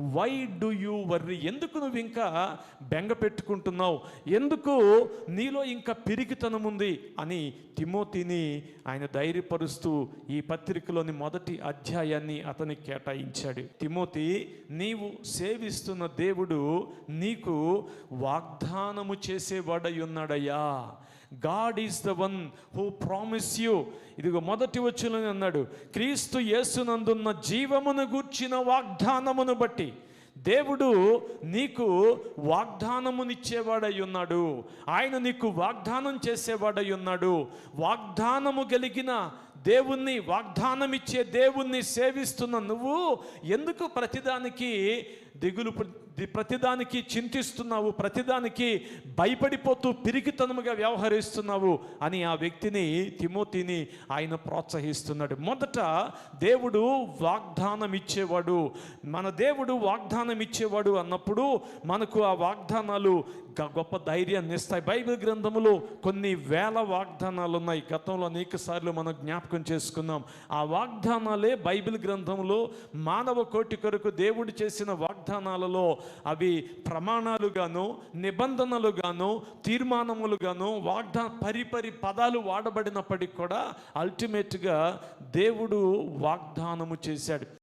Why do you worry ఎందుకు నువ్వు ఇంకా బెంగ పెట్టుకుంటున్నావు? ఎందుకు నీలో ఇంకా పిరికితనం ఉంది? అని తిమోతిని ఆయన ధైర్యపరుస్తూ ఈ పత్రికలోని మొదటి అధ్యాయాన్ని అతని కేటాయించాడు. తిమోతి నీవు సేవిస్తున్న దేవుడు నీకు వాగ్దానము చేసేవాడై ఉన్నాడయ్యా. God is the one who promise you ఇదిగో మొదటి వచ్చులని అన్నాడు క్రీస్తు యేసునందున్న జీవమును గూర్చిన వాగ్దానమును బట్టి దేవుడు నీకు వాగ్దానమునిచ్చేవాడై ఉన్నాడు. ఆయన నీకు వాగ్దానం చేసేవాడై ఉన్నాడు. వాగ్దానము కలిగిన దేవుణ్ణి వాగ్దానం ఇచ్చే దేవుణ్ణి సేవిస్తున్న నువ్వు ఎందుకు ప్రతిదానికి దిగులు ప్రతిదానికి చింతిస్తున్నావు ప్రతిదానికి భయపడిపోతూ పిరికితనముగా వ్యవహరిస్తున్నావు అని ఆ వ్యక్తిని తిమోతిని ఆయన ప్రోత్సహిస్తున్నాడు. మొదట దేవుడు వాగ్దానం ఇచ్చేవాడు మన దేవుడు వాగ్దానం ఇచ్చేవాడు అన్నప్పుడు మనకు ఆ వాగ్దానాలు గొప్ప ధైర్యాన్ని ఇస్తాయి బైబిల్ గ్రంథంలో కొన్ని వేల వాగ్దానాలు ఉన్నాయి. గతంలో అనేక సార్లు మనం జ్ఞాపకం చేసుకున్నాం. ఆ వాగ్దానాలే బైబిల్ గ్రంథంలో మానవ కోటి కొరకు దేవుడు చేసిన వాగ్దానాలలో అవి ప్రమాణాలుగాను నిబంధనలుగాను తీర్మానములుగాను వాగ్దా పరిపరి పదాలు వాడబడినప్పటికీ కూడా అల్టిమేట్గా దేవుడు వాగ్దానము చేశాడు.